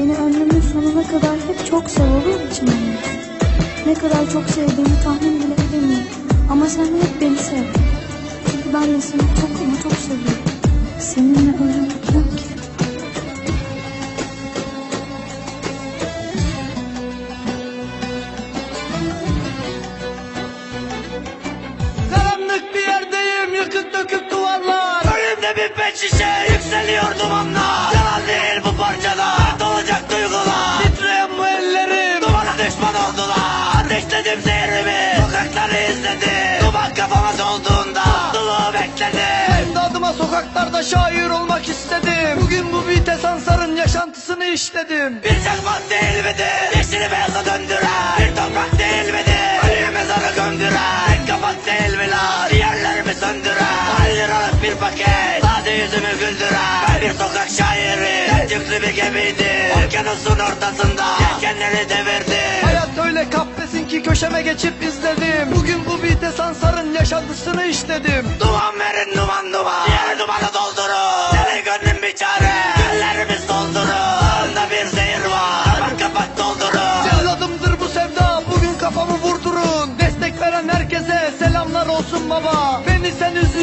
Beni ömrümün sonuna kadar hep çok sev olur musun anne? Ne kadar çok sevdiğimi tahmin bile edemiyorum. Ama sen hep beni sev. Çünkü ben de seni çok ama çok seviyorum. Seninle öyle mutluyum ki. Karanlık bir yerdeyim yıkık dökük duvarlar Önümde bir pet şişe yükseliyor dumanlar Ateşledim zehrimi Sokakları izledim Duman kafama dolduğunda Mutluluğu bekledim Evdadıma sokaklarda şair olmak istedim. Bugün bu Bite Sansar'ın yaşantısını işledim. Bir çakmak değil midir Yeşili beyaza döndüren Bir toprak değil midir Ölüyü mezara gömdüren Tek kapak değil mi lan? Diğerlerimi söndüren liralık bir paket Sade yüzümü güldüren Ben bir sokak şairi. Dert yüklü bir gemiydi Okyanusun ortasında Yelkenleri devirdi. Hayat öyle kahvesin ki köşeme geçip izledim. Bugün bu Bite Sansar'ın yaşantısını işledim. Duman verin duman duman. Diğer dumanı doldurun. Deli gönlüm bir çare. Güllerimiz doldurun. Sağında bir zehir var. Kapak kapak doldurun. Celladımdır bu sevda Bugün kafamı vurdurun. Destek veren herkese selamlar olsun baba. Beni sen ettim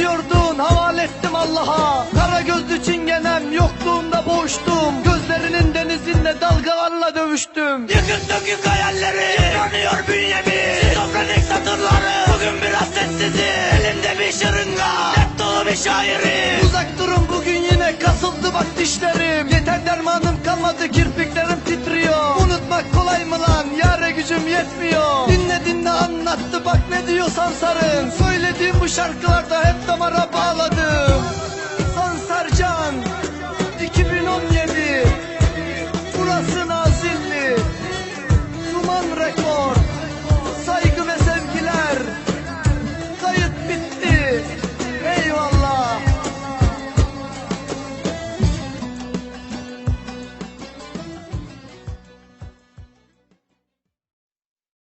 Allah'a. Kara gözlü çingenem Yokluğunda boğuştum. Gözlerinin denizinde dalgalarla dövüştüm. Yıkık dökük hayalleri. Yıpranıyor bünyemi. Şizofrenik satırları. Bugün biraz sessizim. Elimde bir şırınga. Dert dolu bir şairim Uzak durun bugün yine kasıldı bak dişlerim. Yeter dermanım kalmadı kirpiklerim titriyor. Unutmak kolay mı lan? Yare gücüm yetmiyor. Dinle dinle anlattı. Bak ne diyor Sansar'ın Söylediğim